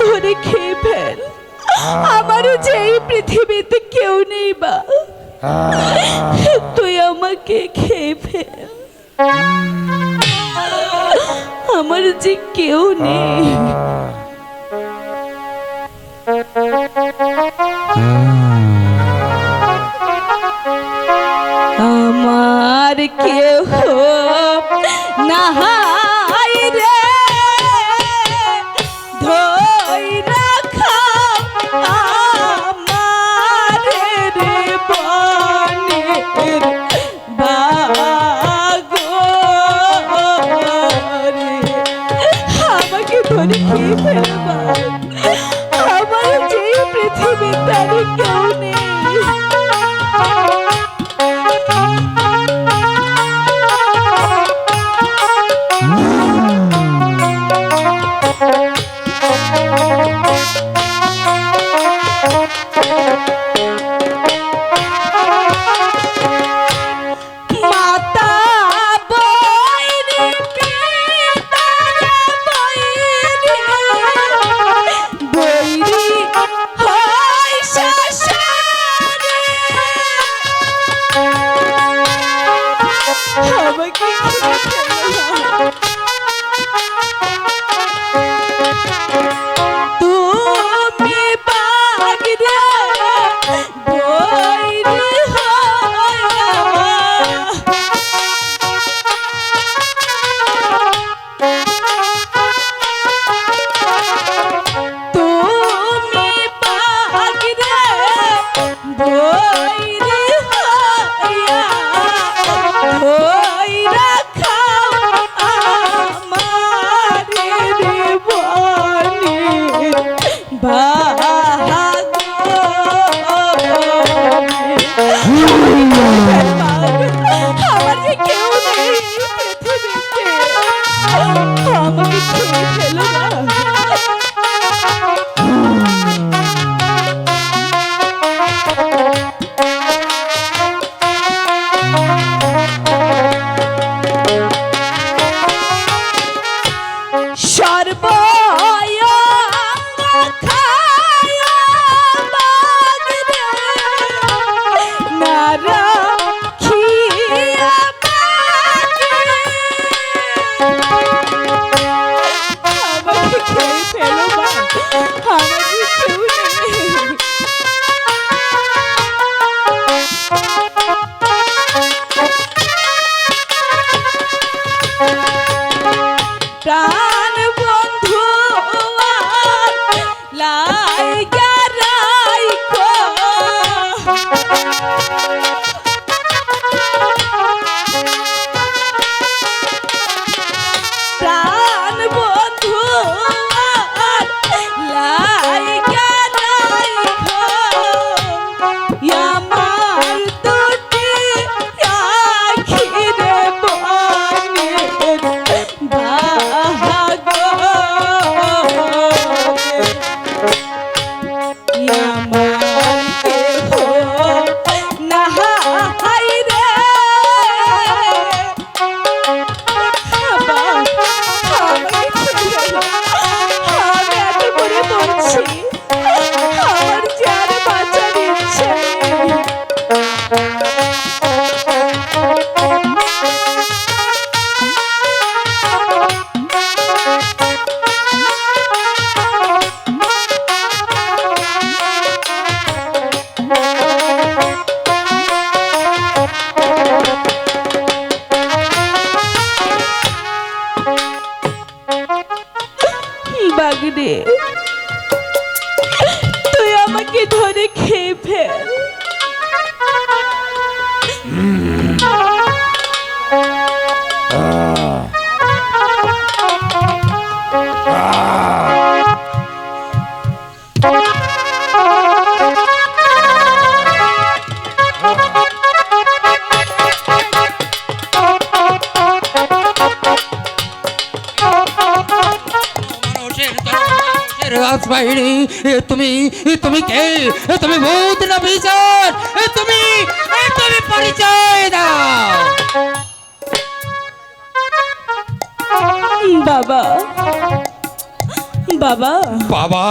ধরে খেয়ে ফেল। আমারও যে এই পৃথিবীতে কেউ নেই বা তুই আমাকে খেয়ে ফেল। আমার যে কেউ নেই। আমার কেহ ধরে খেয়ে ফেলবা আমার যে পৃথিবীর আর রাজবাহিনী এ তুমি এ তুমি কে? এ তুমি ভূত না বিচার? এ তুমি এ তুমি পরিচয় দাও। বাবা বাবা। বাবা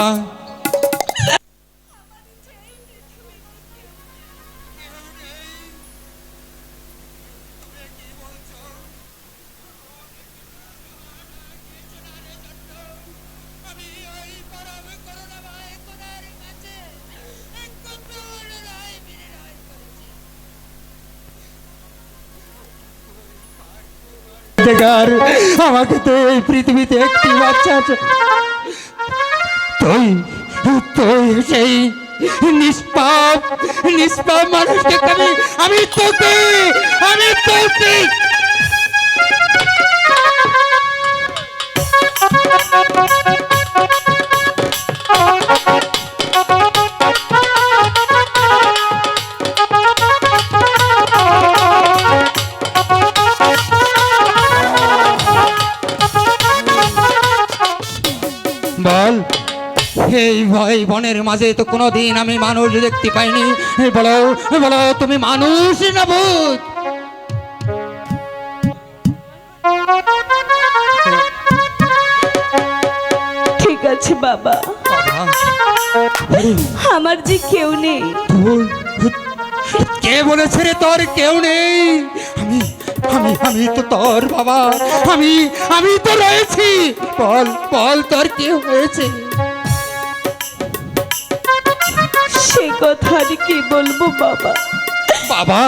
দেখার আমাকে তো এই পৃথিবীতে একটি বাচ্চা আছে। তুই তুই সেই নিষ্পাপ নিষ্পাপ মানুষকে আমি আমি তোকে আমি তোকে। বল এই বনের মাঝে তো কোনোদিন আমি মানুষ দেখতে পাইনি। বলো বলো তুমি মানুষ না ভূত? ঠিক আছে বাবা। আমার যে কেউ নেই। কে বলেছে রে তোর কেউ নেই? আমি আমি আমি তো তোর বাবা। আমি আমি তো রয়েছি। বল বল তোর কে হয়েছে কথা আর কি বলব, বাবা? বাবা?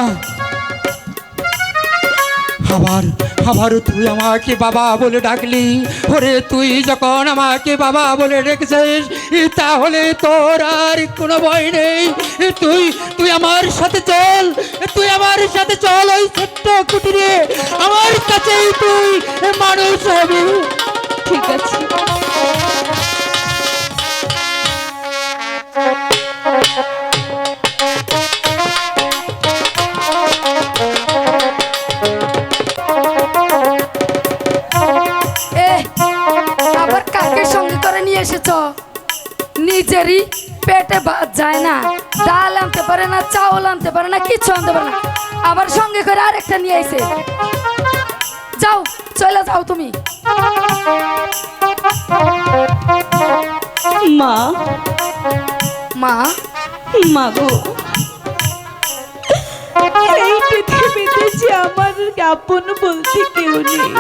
আবার আবার তুই আমাকে বাবা বলে ডাকলি। ওরে, তুই যখন আমাকে বাবা বলে ডেকেছিস, তাহলে তোর আর কোনো ভয় নেই। তুই তুই আমার সাথে চল, তুই আমার সাথে চল, ওই ছোট্ট কুটিরে। আমার কাছেই তুই মানুষ হবি। চাউল আনতে পারে না কিচ্ছু আনতে পারে না। আবার সঙ্গে করে আরেকটা নিয়ে এসে যাও চলে যাও তুমি। মা। মা? মা গো। এই পৃথিবীতে যে আমার আপন বলতে কেউ নেই।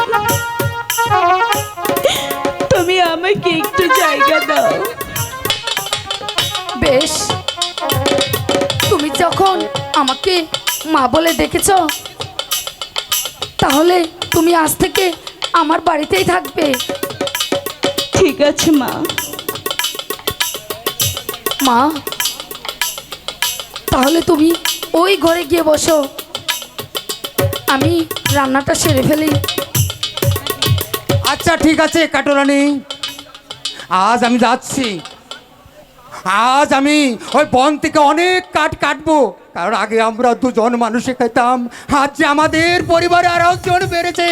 তুমি আমাকে একটু জায়গা দাও। বেশ। যখন আমাকে মা বলে ডেকেছ তাহলে তুমি আজ থেকে আমার বাড়িতেই থাকবে। ঠিক আছে মা। মা তাহলে তুমি ওই ঘরে গিয়ে বসো। আমি রান্নাটা সেরে ফেলি। আচ্ছা ঠিক আছে কাটোরানি। আজ আমি যাচ্ছি। আজ আমি ওই বন থেকে অনেক কাঠ কাটবো। কারণ আগে আমরা দুজন মানুষে খেতাম। আজ যে আমাদের পরিবারে আর একজন বেড়েছে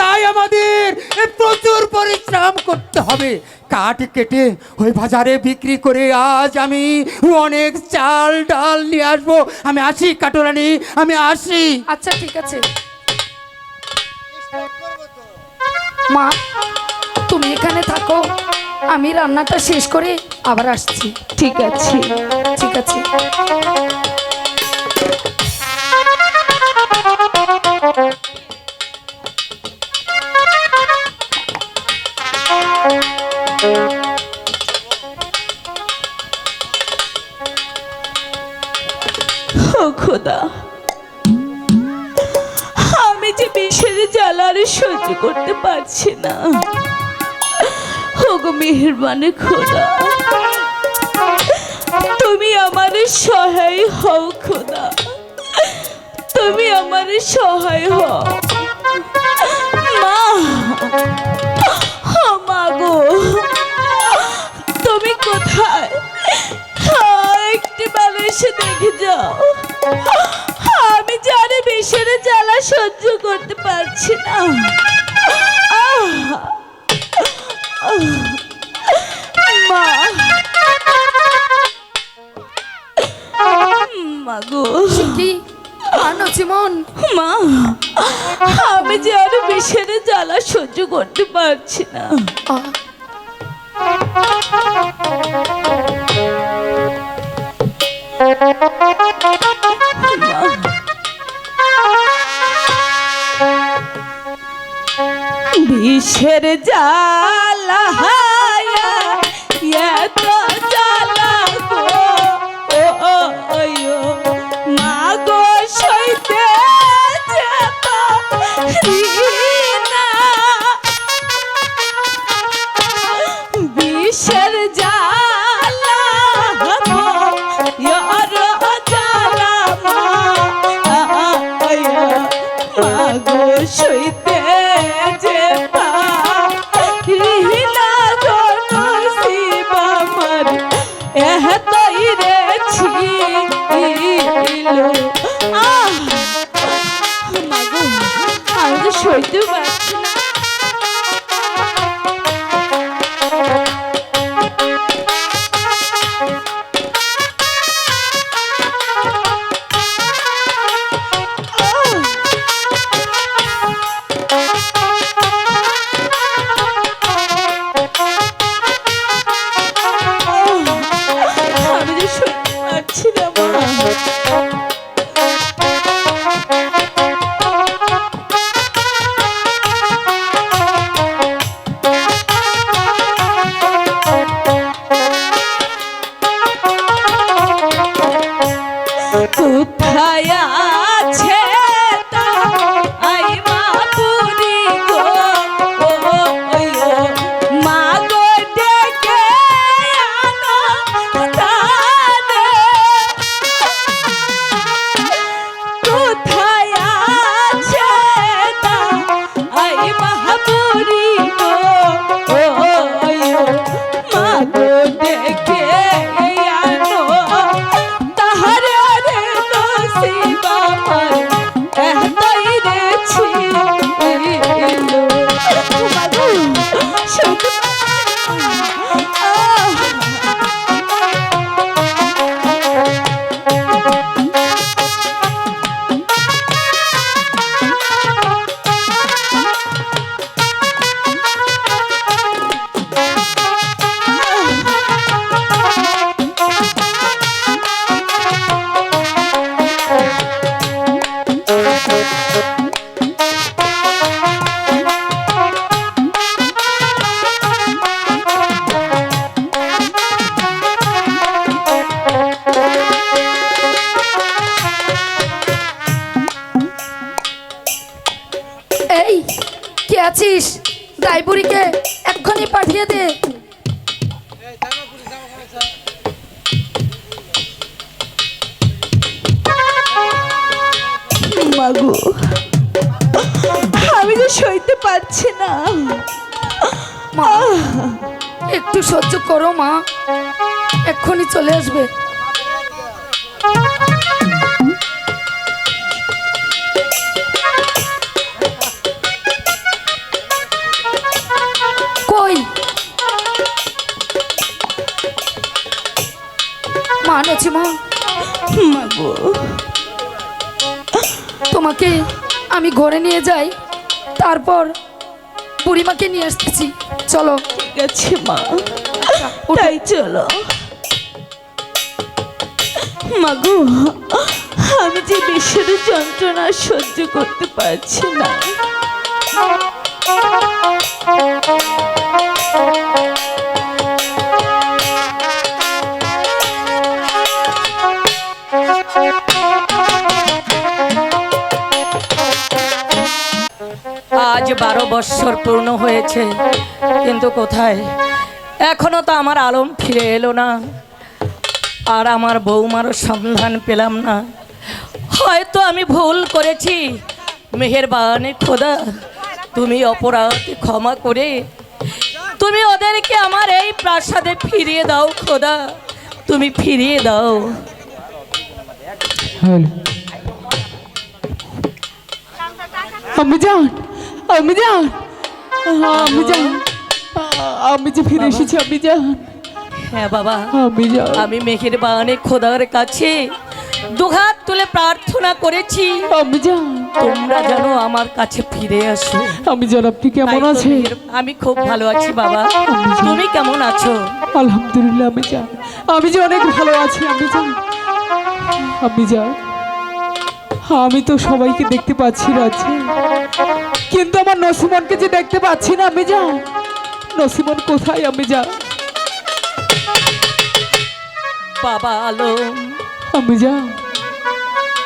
তাই আমাদের এ প্রচুর পরিশ্রম করতে হবে। কাঠ কেটে ওই বাজারে বিক্রি করে আজ আমি অনেক চাল ডাল নিয়ে আসব। আমি আসি কাটোরানি আমি আসি। আচ্ছা ঠিক আছে। মা তুমি এখানে থাকো। আমি রান্নাটা শেষ করে আবার আসছি। ঠিক আছে ঠিক আছে। আমি যে বিষের জ্বালা আর সহ্য করতে পারছি না। খোদা। তুমি আমার সহায় হও খোদা। তুমি আমার সহায় হও। মা তুমি কোথায়? একটি দেখে যাও। আমি জানি বিষের জ্বালা সহ্য করতে পারছি না। আহ! আহ! মা। মা গো। কি? আনো মা আমি যে আর বিষের জ্বালা সহ্য করতে পারছি না। বিষের জ্বালা হায়া আমি তো সইতে পারছি না। একটু সহ্য করো মা। এক্ষুনি চলে আসবে। তোমাকে আমি ঘরে নিয়ে যাই তারপর বুড়িমাকে নিয়ে আসতেছি। চলো। ঠিক আছে মা। ওঠো। তাই চলো। মাগু আমি যে বিশ্বের যন্ত্রণা সহ্য করতে পারছি না। আজ বারো বৎসর পূর্ণ হয়েছে, কিন্তু কোথায়? এখনও তো আমার আলম ফিরে এলো না, আর আমার বৌমারও সন্ধান পেলাম না। হয়তো আমি ভুল করেছি, মেহেরবানে খোদা, তুমি অপরাধ ক্ষমা করে, তুমি ওদেরকে আমার এই প্রাসাদে ফিরিয়ে দাও খোদা, তুমি ফিরিয়ে দাও। আমি যান আমি যান আমি যান আমি যে ফিরে এসেছি আমি যান হ্যাঁ বাবা। আমি যান আমি মেহের বানে খোদার কাছে দুহাত তুলে প্রার্থনা করেছি। আমি যান তোমরা যেন আমার কাছে ফিরে আসো। আমি জান আপনি কেমন আছেন? আমি খুব ভালো আছি বাবা। তুমি কেমন আছো? আলহামদুলিল্লাহ আমি যান আমি যে অনেক ভালো আছি আমি যান আমি যান আমি তো সবাইকে দেখতে পাচ্ছি রাজ্যে কিন্তু আমার নসিমনকে যে দেখতে পাচ্ছি না আমি যা নসিমন কোথায় আমি যা বাবা আলম আমি যান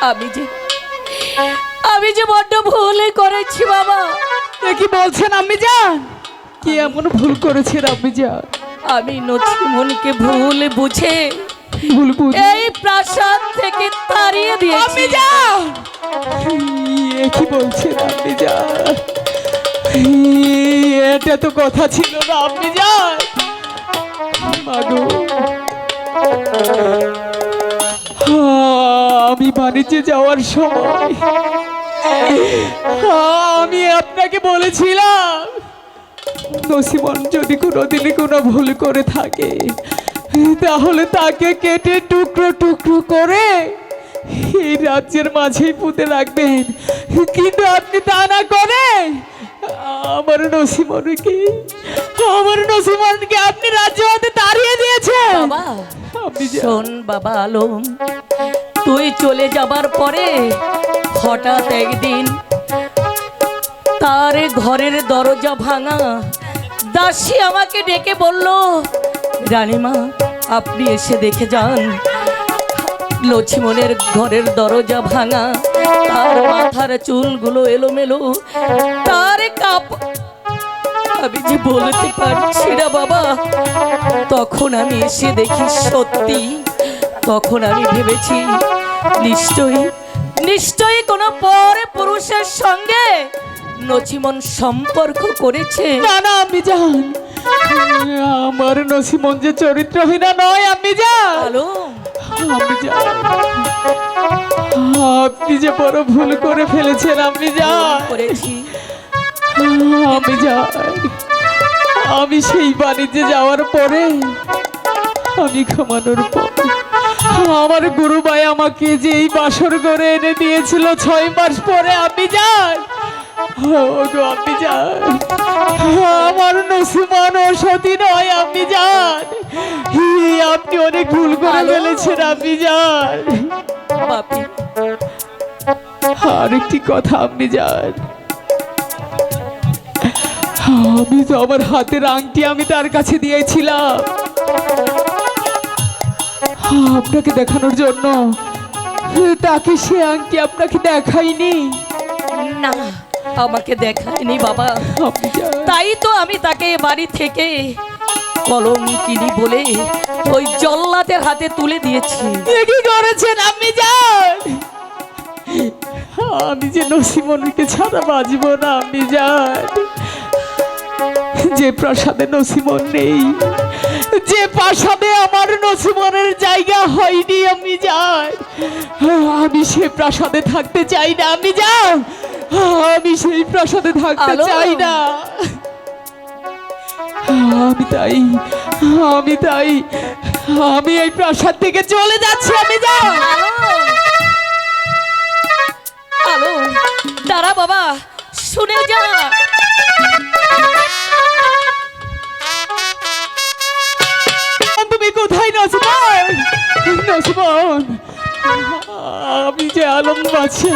আমি যে আমি যে বড্ড ভুল করেছি বাবা। কি বলছেন আমি যান কি এমন ভুল করেছেন আমি যান আমি বুঝে ভুল বুঝ এই প্রাসাদ থেকে তাড়িয়ে দিয়েছি। আমি যান এ কি বলছেন আপনি যান এটা তো কথা ছিল না আপনি যান মাগো আমি বাণিজ্যে যাওয়ার সময় আমি আপনাকে বলেছিলাম নসিমন যদি কোনোদিনই কোনো ভুল করে থাকে তাহলে তাকে কেটে টুকরো টুকরো করে এই রাজ্যের মাঝেই পুঁতে রাখবেন। কিন্তু আপনি তা না করে আমার নসিমনকে আমার নসিমনকে আপনি রাজ্য হতে তাড়িয়ে দিয়েছেন। শোন বাবা আলম তুই চলে যাবার পরে হঠাৎ একদিন তার ঘরের দরজা ভাঙা দাসী আমাকে ডেকে বলল রানীমা আপনি এসে দেখে যান। লক্ষ্মণের ঘরের দরজা ভাঙা। তার মাথার চুলগুলো এলোমেলো। তার কাপ আমি যে বলতে পারছি না বাবা। তখন আমি এসে দেখি সত্যি। তখন আমি ভেবেছি, নিশ্চয়ই নিশ্চয়ই কোনো পরে পুরুষের সঙ্গে নচিমন সম্পর্ক করেছে। না না, আমি যান আমার নসিমন যে চরিত্রহীনা নয় আমি হ্যালো আমি যান আপনি যে বড় ভুল করে ফেলেছেন আমি যা। করেছি। আমি যা। আমি সেই বাণিজ্যে যাওয়ার পরে আমি ঘুমানোর পর আমার গুরুবাই আমাকে যে এই বাসর করে এনে দিয়েছিল ছয় মাস পরে আমি যাই ও গো আমি যাই আমার নসিমান ও সতী নয় আপনি যান। হি, আপনি অনেক ভুল করে ফেলেছেন আপনি যান। বাপি। আর একটি কথা আপনি যান। আমি তো আমার হাতের আংটি আমি তার কাছে দিয়েছিলাম। আপনাকে দেখানোর জন্য তাকে সে আংটি আপনাকে দেখাইনি না। আমাকে দেখায়নি বাবা। তাই তো আমি তাকে বাড়ি থেকে কলম কিনি বলে ওই জল্লাদের হাতে তুলে দিয়েছি। কি করেছেন আপনি যান? আমি যে নসিমনকে ছাড়া বাঁচব না আপনি যান। যে প্রাসাদে নসিমন নেই যে প্রাসাদে আমার নসিমনের জায়গা হয়নি আমি যাই আমি সে প্রাসাদে থাকতে চাই না আমি যাও আমি সেই প্রাসাদে থাকতে চাই না। আমি তাই আমি তাই আমি এই প্রাসাদ থেকে চলে যাচ্ছি আমি যাও আলো দাঁড়া বাবা শুনে যা। তুমি কোথায় নসিমন নসিমন আমি যে আলম বাচ্চা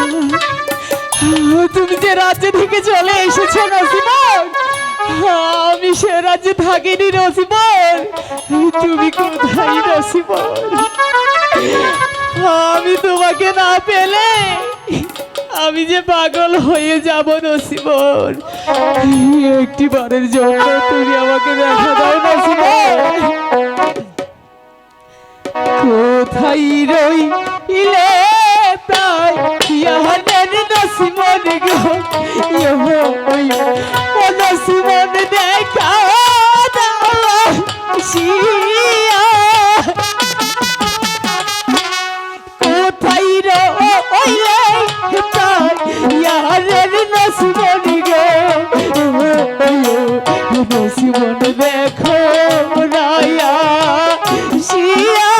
তুমি যে রাজ্যে থেকে চলে এসেছ, নসিমন? আমি সে রাজ্যে থাকিনি, নসিমন। তুমি কোথায়, নসিমন? আমি তোমাকে না পেলে আমি যে পাগল হয়ে যাব, নসিমন। একটি বারের জন্য তুমি আমাকে দেখা দাও, নসিমন। কোথায় রই ইলে ইয়াদের নসিমন গো ইয়ো ও নসিমন দেখা শিয়া। কোথায় রইলে তাই ইয়াদের নসিমন গো নসিমন দেখো, রায়া শিয়ারে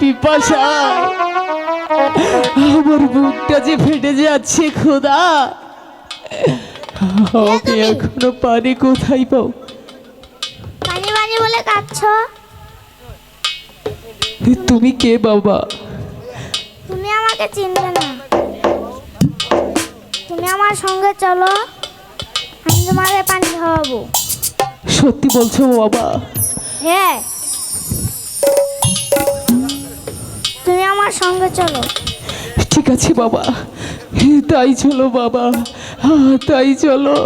যে পানি পিপাসা। আমার বুকটা যে ফেটে যাচ্ছে খোদা। আমি এখনও পানি কোথায় পাও? পানি পানি বলে কাঁদছ? তুমি কে বাবা? তুমি আমাকে চিনবে না। তুমি আমার সঙ্গে চলো। আমি তোমাকে পানি খাওয়াবো। সত্যি বলছো বাবা? হ্যাঁ। তুমি আমার সঙ্গে চলো। ঠিক আছে বাবা। তাই চলো বাবা। তাই চলো।